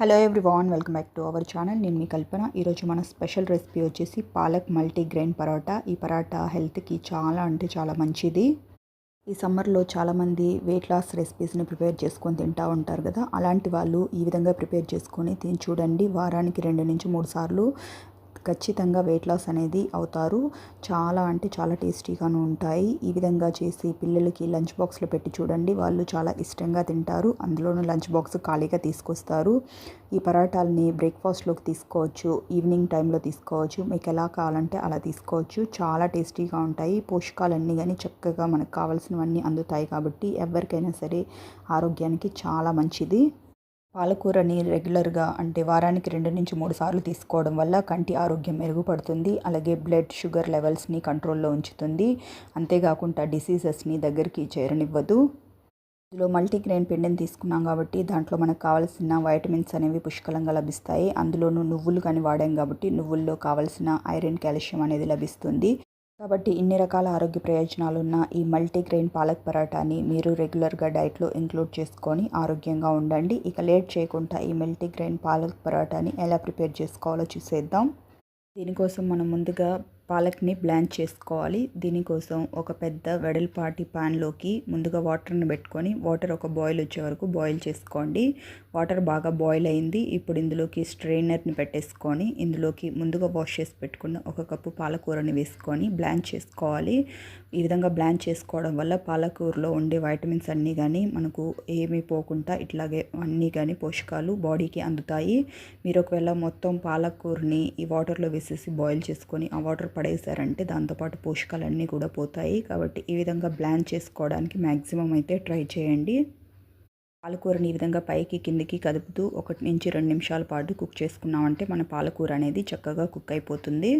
Hello everyone welcome back to our channel నేను మీ కల్పన. ఈరోజు మన స్పెషల్ రెసిపీ వచ్చేసి పాలక్ మల్టీగ్రెయిన్ పరోటా. ఈ పరోటా హెల్త్కి చాలా అంటే చాలా మంచిది. ఈ సమ్మర్లో చాలామంది వెయిట్ లాస్ రెసిపీస్ని ప్రిపేర్ చేసుకొని తింటూ ఉంటారు కదా. అలాంటి వాళ్ళు ఈ విధంగా ప్రిపేర్ చేసుకొని తిని చూడండి. వారానికి రెండు నుంచి మూడు సార్లు ఖచ్చితంగా వెయిట్ లాస్ అనేది అవుతారు. చాలా అంటే చాలా టేస్టీగాను ఉంటాయి. ఈ విధంగా చేసి పిల్లలకి లంచ్ బాక్స్లో పెట్టి చూడండి. వాళ్ళు చాలా ఇష్టంగా తింటారు. అందులోనూ లంచ్ బాక్స్ ఖాళీగా తీసుకొస్తారు. ఈ పరాటాలని బ్రేక్ఫాస్ట్లోకి తీసుకోవచ్చు. ఈవినింగ్ టైంలో తీసుకోవచ్చు. మీకు ఎలా కావాలంటే అలా తీసుకోవచ్చు. చాలా టేస్టీగా ఉంటాయి. పోషకాలన్నీ కానీ చక్కగా మనకు కావాల్సినవన్నీ అందుతాయి కాబట్టి ఎవరికైనా సరే ఆరోగ్యానికి చాలా మంచిది. పాలకూరని రెగ్యులర్గా అంటే వారానికి రెండు నుంచి మూడు సార్లు తీసుకోవడం వల్ల కంటి ఆరోగ్యం మెరుగుపడుతుంది. అలాగే బ్లడ్ షుగర్ లెవెల్స్ని కంట్రోల్లో ఉంచుతుంది. అంతేకాకుండా డిసీజెస్ని దగ్గరికి చేరనివ్వదు. ఇందులో మల్టీగ్రెయిన్ పిండిని తీసుకున్నాం కాబట్టి దాంట్లో మనకు కావాల్సిన వైటమిన్స్ అనేవి పుష్కలంగా లభిస్తాయి. అందులోనూ నువ్వులు కానీ వాడాం కాబట్టి నువ్వుల్లో కావాల్సిన ఐరన్ కాల్షియం అనేది లభిస్తుంది. కాబట్టి ఇన్ని రకాల ఆరోగ్య ప్రయోజనాలు ఉన్న ఈ మల్టీగ్రెయిన్ పాలక్ పరాటాని మీరు రెగ్యులర్గా డైట్లో ఇంక్లూడ్ చేసుకొని ఆరోగ్యంగా ఉండండి. ఇక లేట్ చేయకుండా ఈ మల్టీగ్రెయిన్ పాలక్ పరాటాని ఎలా ప్రిపేర్ చేసుకోవాలో చూసేద్దాం. దీనికోసం మనం ముందుగా పాలక్ని బ్లాంచ్ చేసుకోవాలి. దీనికోసం ఒక పెద్ద వెడల్పాటి ప్యాన్లోకి ముందుగా వాటర్ని పెట్టుకొని వాటర్ ఒక బాయిల్ వచ్చే వరకు బాయిల్ చేసుకోండి. వాటర్ బాగా బాయిల్ అయింది. ఇప్పుడు ఇందులోకి స్ట్రెయినర్ని పెట్టేసుకొని ఇందులోకి ముందుగా వాష్ చేసి పెట్టుకున్న ఒక కప్పు పాలకూరని వేసుకొని బ్లాంచ్ చేసుకోవాలి. ఈ విధంగా బ్లాంచ్ చేసుకోవడం వల్ల పాలకూరలో ఉండే వైటమిన్స్ అన్నీ కానీ మనకు ఏమీ పోకుండా ఇట్లాగే అన్నీ కానీ పోషకాలు బాడీకి అందుతాయి. మీరు ఒకవేళ మొత్తం పాలకూరని ఈ వాటర్లో వేసేసి బాయిల్ చేసుకొని ఆ వాటర్ పడేశారంటే దాంతోపాటు పోషకాలన్నీ కూడా పోతాయి. కాబట్టి ఈ విధంగా బ్లాన్ చేసుకోవడానికి మ్యాక్సిమం అయితే ట్రై చేయండి. పాలకూరని ఈ విధంగా పైకి కిందికి కదుపుతూ ఒకటి నుంచి రెండు నిమిషాల పాటు కుక్ చేసుకున్నామంటే మన పాలకూర అనేది చక్కగా కుక్ అయిపోతుంది.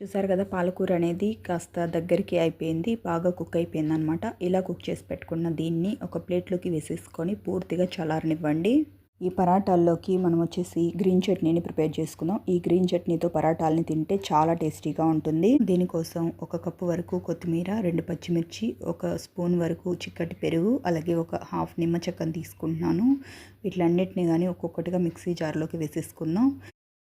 చూసారు కదా పాలకూర అనేది కాస్త దగ్గరికి అయిపోయింది బాగా కుక్ అయిపోయింది అనమాట ఇలా కుక్ చేసి పెట్టుకున్న దీన్ని ఒక ప్లేట్లోకి వేసేసుకొని పూర్తిగా చల్లారనివ్వండి. ఈ పరాటాల్లోకి మనం వచ్చేసి గ్రీన్ చట్నీని ప్రిపేర్ చేసుకుందాం. ఈ గ్రీన్ చట్నీతో పరాటాలని తింటే చాలా టేస్టీగా ఉంటుంది. దీనికోసం ఒక కప్పు వరకు కొత్తిమీర రెండు పచ్చిమిర్చి ఒక స్పూన్ వరకు చిక్కటి పెరుగు అలాగే ఒక హాఫ్ నిమ్మ చెక్కను తీసుకుంటున్నాను. వీటిలన్నిటిని కానీ ఒక్కొక్కటిగా మిక్సీ జార్లోకి వేసేసుకుందాం.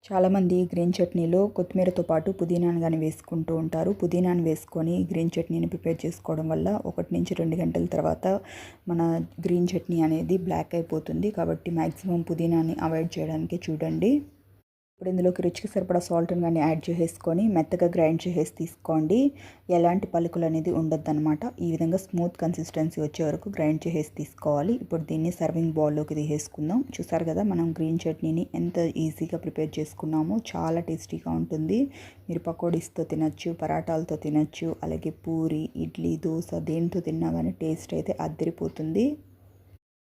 చాలామంది గ్రీన్ చట్నీలో కొత్తిమీరతో పాటు పుదీనాను కానీ వేసుకుంటూ ఉంటారు. పుదీనాను వేసుకొని గ్రీన్ చట్నీని ప్రిపేర్ చేసుకోవడం వల్ల ఒకటి నుంచి రెండు గంటల తర్వాత మన గ్రీన్ చట్నీ అనేది బ్లాక్ అయిపోతుంది. కాబట్టి మ్యాక్సిమం పుదీనాని అవాయిడ్ చేయడానికి చూడండి. ఇప్పుడు ఇందులోకి రుచికి సరిపడా సాల్ట్ని కానీ యాడ్ చేసేసుకొని మెత్తగా గ్రైండ్ చేసేసి తీసుకోండి. ఎలాంటి పలుకులు అనేది ఉండొద్దన్నమాట. ఈ విధంగా స్మూత్ కన్సిస్టెన్సీ వచ్చే వరకు గ్రైండ్ చేసేసి తీసుకోవాలి. ఇప్పుడు దీన్ని సర్వింగ్ బౌల్లోకి తీసేసుకుందాం. చూసారు కదా మనం గ్రీన్ చట్నీని ఎంత ఈజీగా ప్రిపేర్ చేసుకున్నామో చాలా టేస్టీగా ఉంటుంది. మీరు పకోడీస్తో తినచ్చు పరాటాలతో తినచ్చు అలాగే పూరి ఇడ్లీ దోశ దేనితో తిన్నా కానీ టేస్ట్ అయితే అద్దరిపోతుంది.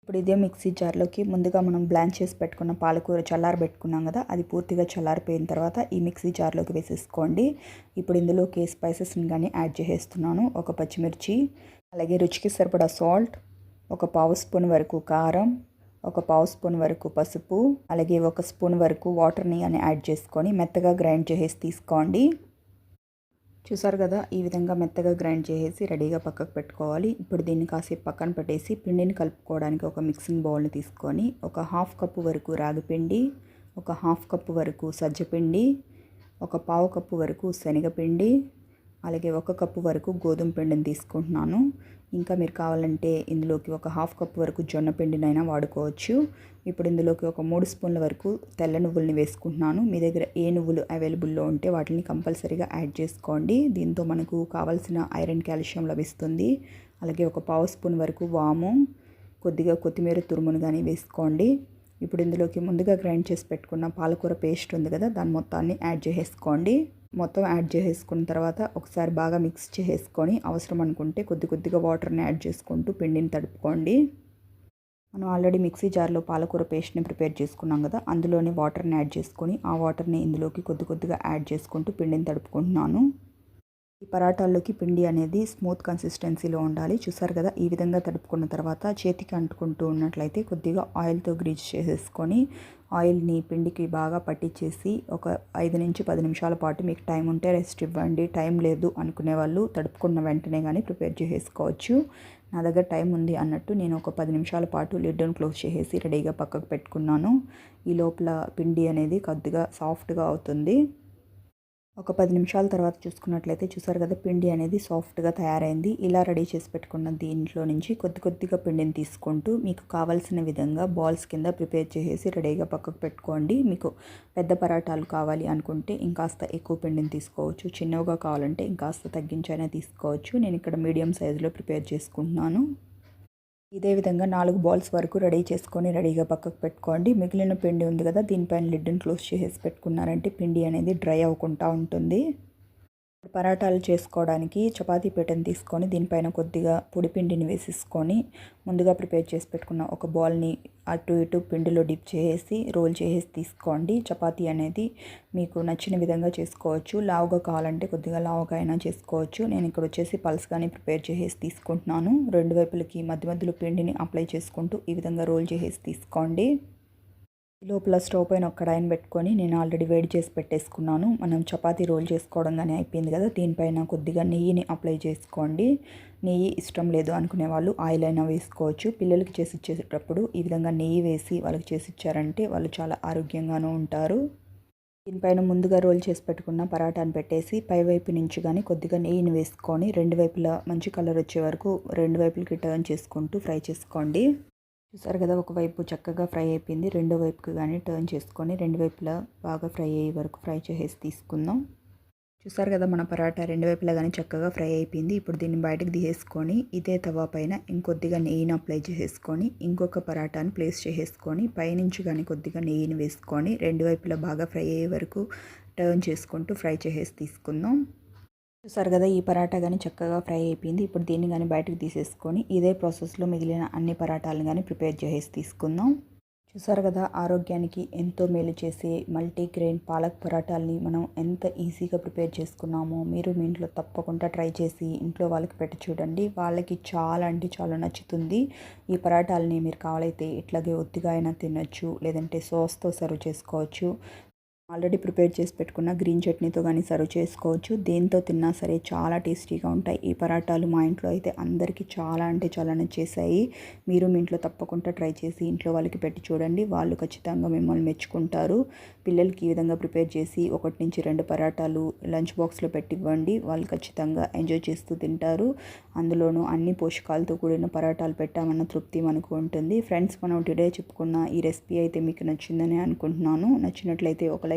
ఇప్పుడు ఇదే మిక్సీ జార్లోకి ముందుగా మనం బ్లాంచ్ చేసి పెట్టుకున్న పాలకూర చల్లారబెట్టుకున్నాం కదా అది పూర్తిగా చల్లారిపోయిన తర్వాత ఈ మిక్సీ జార్లోకి వేసేసుకోండి. ఇప్పుడు ఇందులోకి స్పైసెస్ని కానీ యాడ్ చేసేస్తున్నాను. ఒక పచ్చిమిర్చి అలాగే రుచికి సరిపడా సాల్ట్ ఒక పావు స్పూన్ వరకు కారం ఒక పావు స్పూన్ వరకు పసుపు అలాగే ఒక స్పూన్ వరకు వాటర్ని అని యాడ్ చేసుకొని మెత్తగా గ్రైండ్ చేసేసి తీసుకోండి. చూసారు కదా ఈ విధంగా మెత్తగా గ్రైండ్ చేసేసి రెడీగా పక్కకు పెట్టుకోవాలి. ఇప్పుడు దీన్ని కాసేపు పక్కన పెట్టేసి పిండిని కలుపుకోవడానికి ఒక మిక్సింగ్ బౌల్ని తీసుకొని ఒక హాఫ్ కప్పు వరకు రాగిపిండి ఒక హాఫ్ కప్పు వరకు సజ్జపిండి ఒక పావు కప్పు వరకు శనగపిండి అలాగే ఒక కప్పు వరకు గోధుమ పిండిని తీసుకుంటున్నాను. ఇంకా మీరు కావాలంటే ఇందులోకి ఒక హాఫ్ కప్ వరకు జొన్న పిండినైనా వాడుకోవచ్చు. ఇప్పుడు ఇందులోకి ఒక మూడు స్పూన్ల వరకు తెల్ల నువ్వుల్ని వేసుకుంటున్నాను. మీ దగ్గర ఏ నువ్వులు అవైలబుల్లో ఉంటే వాటిని కంపల్సరీగా యాడ్ చేసుకోండి. దీంతో మనకు కావాల్సిన ఐరన్ కాల్షియం లభిస్తుంది. అలాగే ఒక పావు స్పూన్ వరకు వాము కొద్దిగా కొత్తిమీర తురుమును కానీ వేసుకోండి. ఇప్పుడు ఇందులోకి ముందుగా గ్రైండ్ చేసి పెట్టుకున్న పాలకూర పేస్ట్ ఉంది కదా దాని మొత్తాన్ని యాడ్ చేసేసుకోండి. మొత్తం యాడ్ చేసేసుకున్న తర్వాత ఒకసారి బాగా మిక్స్ చేసేసుకొని అవసరం అనుకుంటే కొద్ది కొద్దిగా వాటర్ని యాడ్ చేసుకుంటూ పిండిని తడుపుకోండి. మనం ఆల్రెడీ మిక్సీ జార్లో పాలకూర పేస్ట్ని ప్రిపేర్ చేసుకున్నాం కదా అందులోనే వాటర్ని యాడ్ చేసుకొని ఆ వాటర్ని ఇందులోకి కొద్ది కొద్దిగా యాడ్ చేసుకుంటూ పిండిని తడుపుకుంటున్నాను. ఈ పరాటాల్లోకి పిండి అనేది స్మూత్ కన్సిస్టెన్సీలో ఉండాలి. చూసారు కదా ఈ విధంగా తడుపుకున్న తర్వాత చేతికి అంటుకుంటూ ఉన్నట్లయితే కొద్దిగా ఆయిల్తో గ్రీజ్ చేసేసుకొని ఆయిల్ని పిండికి బాగా పట్టించేసి ఒక ఐదు నుంచి పది నిమిషాల పాటు మీకు టైం ఉంటే రెస్ట్ ఇవ్వండి. టైం లేదు అనుకునే వాళ్ళు తడుపుకున్న వెంటనే కానీ ప్రిపేర్ చేసేసుకోవచ్చు. నా దగ్గర టైం ఉంది అన్నట్టు నేను ఒక పది నిమిషాల పాటు లిడ్డను క్లోజ్ చేసేసి రెడీగా పక్కకు పెట్టుకున్నాను. ఈ లోపల పిండి అనేది కొద్దిగా సాఫ్ట్గా అవుతుంది. ఒక పది నిమిషాల తర్వాత చూసుకున్నట్లయితే చూసారు కదా పిండి అనేది సాఫ్ట్గా తయారైంది. ఇలా రెడీ చేసి పెట్టుకున్న దీంట్లో నుంచి కొద్ది కొద్దిగా పిండిని తీసుకుంటూ మీకు కావాల్సిన విధంగా బాల్స్ కింద ప్రిపేర్ చేసేసి రెడీగా పక్కకు పెట్టుకోండి. మీకు పెద్ద పరాటాలు కావాలి అనుకుంటే ఇంకాస్త ఎక్కువ పిండిని తీసుకోవచ్చు. చిన్నవిగా కావాలంటే ఇంకాస్త తగ్గించైనా తీసుకోవచ్చు. నేను ఇక్కడ మీడియం సైజులో ప్రిపేర్ చేసుకుంటున్నాను. ఇదే విధంగా నాలుగు బాల్స్ వరకు రెడీ చేసుకొని రెడీగా పక్కకు పెట్టుకోండి. మిగిలిన పిండి ఉంది కదా దీనిపైన లిడ్ని క్లోజ్ చేసేసి పెట్టుకున్నారంటే పిండి అనేది డ్రై అవ్వకుండా ఉంటుంది. పరాటాలు చేసుకోవడానికి చపాతీ పీటను తీసుకొని దీనిపైన కొద్దిగా పొడిపిండిని వేసేసుకొని ముందుగా ప్రిపేర్ చేసి పెట్టుకున్న ఒక బాల్ని అటు ఇటు పిండిలో డిప్ చేసి రోల్ చేసేసి తీసుకోండి. చపాతీ అనేది మీకు నచ్చిన విధంగా చేసుకోవచ్చు. లావుగా కావాలంటే కొద్దిగా లావుగా అయినా చేసుకోవచ్చు. నేను ఇక్కడ వచ్చేసి పల్స్గానే ప్రిపేర్ చేసేసి తీసుకుంటున్నాను. రెండు వైపులకి మధ్య మధ్యలో పిండిని అప్లై చేసుకుంటూ ఈ విధంగా రోల్ చేసేసి తీసుకోండి. లోపల స్టవ్ పైన ఒక కడాయిని పెట్టుకొని నేను ఆల్రెడీ వేడి చేసి పెట్టేసుకున్నాను. మనం చపాతీ రోల్ చేసుకోవడం కానీ అయిపోయింది కదా దీనిపైన కొద్దిగా నెయ్యిని అప్లై చేసుకోండి. నెయ్యి ఇష్టం లేదు అనుకునే వాళ్ళు ఆయిల్ అయినా వేసుకోవచ్చు. పిల్లలకి చేసి ఇచ్చేటప్పుడు ఈ విధంగా నెయ్యి వేసి వాళ్ళకి చేసి ఇచ్చారంటే వాళ్ళు చాలా ఆరోగ్యంగానూ ఉంటారు. దీనిపైన ముందుగా రోల్ చేసి పెట్టుకున్న పరాటాను పెట్టేసి పైవైపు నుంచి కానీ కొద్దిగా నెయ్యిని వేసుకొని రెండు వైపులా మంచి కలర్ వచ్చే వరకు రెండు వైపులకి టర్న్ చేసుకుంటూ ఫ్రై చేసుకోండి. చూసారు కదా ఒకవైపు చక్కగా ఫ్రై అయిపోయింది. రెండో వైపుకి కానీ టర్న్ చేసుకొని రెండు వైపులా బాగా ఫ్రై అయ్యే వరకు ఫ్రై చేసేసి తీసుకుందాం. చూసారు కదా మన పరాటా రెండు వైపులా కానీ చక్కగా ఫ్రై అయిపోయింది. ఇప్పుడు దీన్ని బయటకు తీసేసుకొని ఇదే తవా పైన ఇంకొద్దిగా నెయ్యిని అప్లై చేసేసుకొని ఇంకొక పరాటాని ప్లేస్ చేసేసుకొని పైనుంచి కానీ కొద్దిగా నెయ్యిని వేసుకొని రెండు వైపులా బాగా ఫ్రై అయ్యే వరకు టర్న్ చేసుకుంటూ ఫ్రై చేసేసి తీసుకుందాం. చూసారు కదా ఈ పరాటా కానీ చక్కగా ఫ్రై అయిపోయింది. ఇప్పుడు దీన్ని కానీ బయటకు తీసేసుకొని ఇదే ప్రాసెస్లో మిగిలిన అన్ని పరాటాలను కానీ ప్రిపేర్ చేసి తీసుకుందాం. చూసారు కదా ఆరోగ్యానికి ఎంతో మేలు చేసే మల్టీగ్రెయిన్ పాలక్ పరాటాలని మనం ఎంత ఈజీగా ప్రిపేర్ చేసుకున్నామో మీరు మీ ఇంట్లో తప్పకుండా ట్రై చేసి ఇంట్లో వాళ్ళకి పెట్టి చూడండి. వాళ్ళకి చాలా అంటే చాలా నచ్చుతుంది. ఈ పరాటాలని మీరు కావాలైతే ఇట్లాగే ఒత్తిగా అయినా తినొచ్చు లేదంటే సాస్తో సర్వ్ చేసుకోవచ్చు. ఆల్రెడీ ప్రిపేర్ చేసి పెట్టుకున్న గ్రీన్ చట్నీతో కానీ సర్వ్ చేసుకోవచ్చు. దేంతో తిన్నా సరే చాలా టేస్టీగా ఉంటాయి. ఈ పరాటాలు మా ఇంట్లో అయితే అందరికీ చాలా అంటే చాలా నచ్చేసాయి మీరు మీ ఇంట్లో తప్పకుండా ట్రై చేసి ఇంట్లో వాళ్ళకి పెట్టి చూడండి. వాళ్ళు ఖచ్చితంగా మిమ్మల్ని మెచ్చుకుంటారు. పిల్లలకి ఈ విధంగా ప్రిపేర్ చేసి ఒకటి నుంచి రెండు పరాటాలు లంచ్ బాక్స్లో పెట్టి ఇవ్వండి వాళ్ళు ఖచ్చితంగా ఎంజాయ్ చేస్తూ తింటారు. అందులోనూ అన్ని పోషకాలతో కూడిన పరాటాలు పెట్టామన్న తృప్తి మనకు ఉంటుంది. ఫ్రెండ్స్ మనం టుడే చెప్పుకున్న ఈ రెసిపీ అయితే మీకు నచ్చిందని అనుకుంటున్నాను. నచ్చినట్లయితే ఒక లైక్